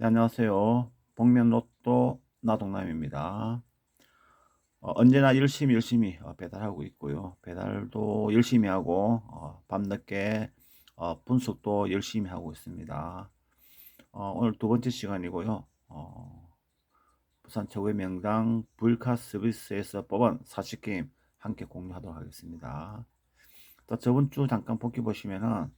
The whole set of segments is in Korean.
네, 안녕하세요. 복면로또 나동남입니다. 어, 언제나 열심히 열심히 어, 배달하고 있고요. 배달도 열심히 하고 어, 밤늦게 어, 분석도 열심히 하고 있습니다. 어, 오늘 두 번째 시간이고요. 어, 부산 최고의 명당 불카 서비스에서 뽑은 40게임 함께 공유하도록 하겠습니다. 또 저번 주 잠깐 복귀 보시면은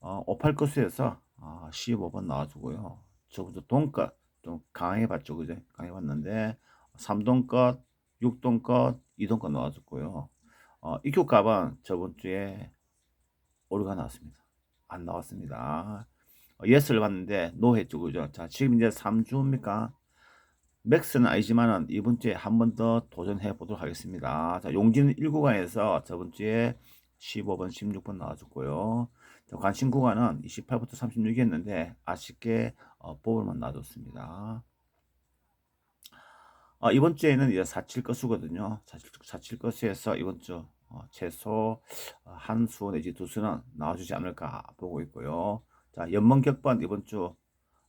어, 58거수에서 어, 15번 나와주고요. 주 돈껏 좀 강해봤죠, 그죠? 강해봤는데 3돈껏, 6돈껏, 2돈껏 나와줬고요. 어, 이큐 값은 저번 주에 오류가 나왔습니다. 안 나왔습니다. 어, 예스를 봤는데 노 했죠, 그죠? 자, 지금 이제 3주입니까? 맥스는 아니지만은 이번 주에 한 번 더 도전해 보도록 하겠습니다. 자, 용진 1구간에서 저번 주에 15번, 16번 나와줬고요. 자, 관심 구간은 28부터 36이었는데 아쉽게 어, 뽑을만 놔뒀습니다. 어, 이번 주에는 이제 47 거수거든요. 47, 거수에서 이번 주 어, 최소 어, 한수 내지 두 수는 나와주지 않을까 보고 있고요. 자, 연봉 격번 이번 주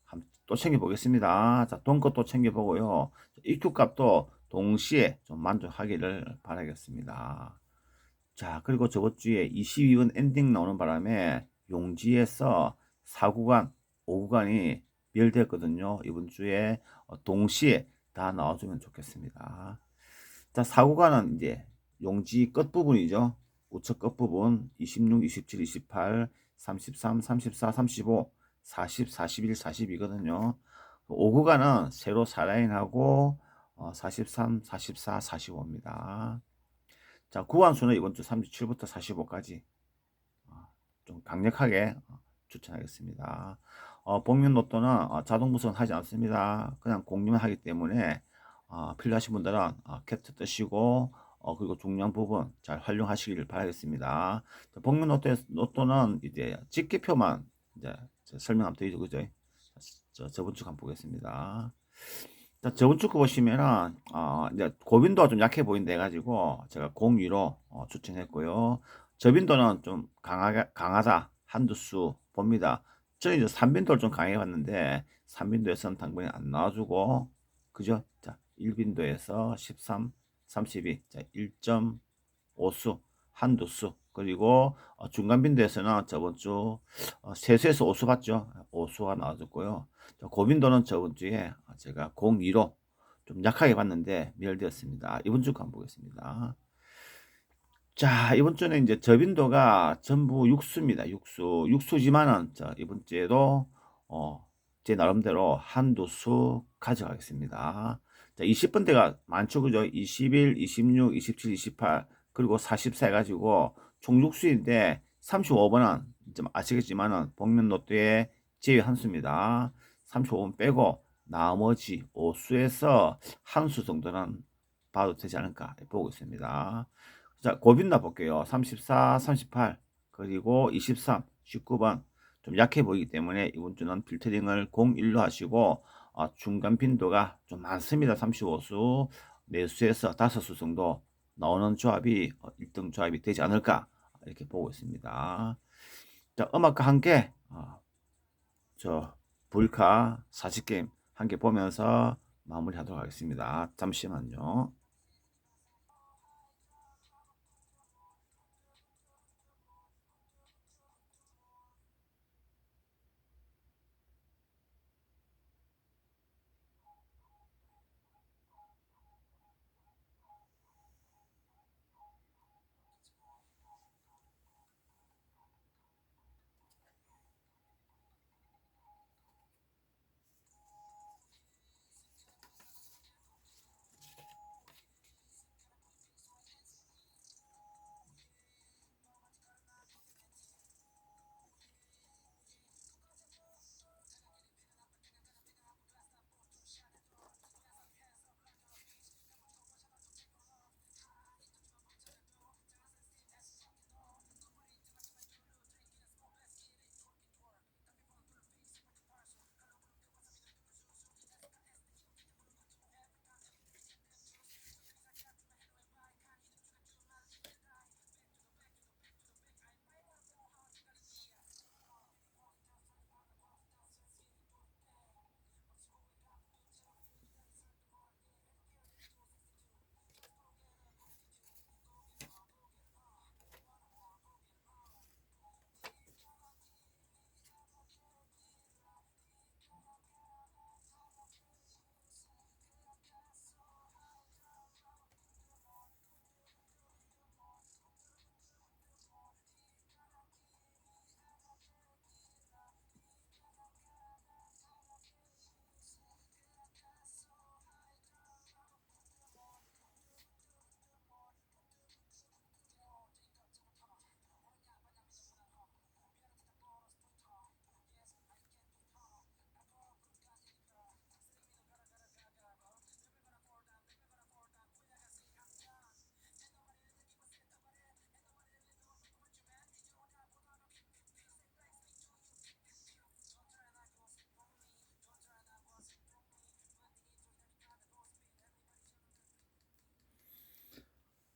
한- 또 챙겨보겠습니다. 자, 돈것 또 챙겨보고요. 입주 값도 동시에 좀 만족하기를 바라겠습니다. 자, 그리고 저번 주에 22번 엔딩 나오는 바람에 용지에서 4구간, 5구간이 멸되었거든요. 이번 주에 어, 동시에 다 나와주면 좋겠습니다. 자, 4구간은 이제 용지 끝부분이죠. 우측 끝부분 26, 27, 28, 33, 34, 35, 40, 41, 42거든요. 5구간은 세로 4라인하고 43, 44, 45입니다. 자, 구간수는 이번 주 37부터 45까지 어, 좀 강력하게 어, 추천하겠습니다. 어, 복면 로또는 어, 자동 무선 하지 않습니다. 그냥 공유만 하기 때문에 어, 필요하신 분들은 어, 캡처 뜨시고 어, 그리고 중요한 부분 잘 활용하시길 바라겠습니다. 자, 복면 로또, 로또는 이제 직계표만 이제 설명 한번 드리죠, 그죠? 저, 저번 주 한번 보겠습니다. 자, 저번 주거 보시면은, 어, 이제 고빈도가 좀 약해 보인다 해가지고, 제가 공위로 어, 추천했고요. 저빈도는 좀 강하게, 강하다. 한두 수 봅니다. 저는 이제 3빈도를 좀 강해 봤는데, 3빈도에서는 당분이 안 나와주고, 그죠? 자, 1빈도에서 13, 32, 자, 1.5수, 한두 수, 그리고 어, 중간 빈도에서는 저번 주 어, 세수에서 5수 봤죠? 5수가 나와줬고요. 자, 고빈도는 저번 주에 제가 02로 좀 약하게 봤는데 멸되었습니다. 이번 주 한번 보겠습니다. 자, 이번 주는 이제 저빈도가 전부 육수입니다. 육수. 육수지만은 자, 이번 주에도 어, 제 나름대로 한두 수 가져가겠습니다. 자, 20번대가 많죠. 그죠? 21, 26, 27, 28 그리고 44 해가지고 총 6수인데 35번은 좀 아시겠지만은 복면 로또의 제외 한 수입니다. 35번 빼고 나머지 5수에서 한 수 정도는 봐도 되지 않을까 보고 있습니다. 자, 고빈나 볼게요. 34, 38, 그리고 23, 19번. 좀 약해 보이기 때문에 이번 주는 필터링을 01로 하시고, 어, 중간 빈도가 좀 많습니다. 35수, 4수에서 5수 정도 나오는 조합이 어, 1등 조합이 되지 않을까 이렇게 보고 있습니다. 자, 음악과 함께 어, 저 불카 40게임 함께 보면서 마무리하도록 하겠습니다. 잠시만요.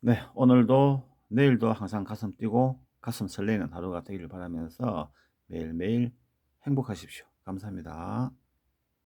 네, 오늘도 내일도 항상 가슴 뛰고 가슴 설레는 하루가 되기를 바라면서 매일매일 행복하십시오. 감사합니다.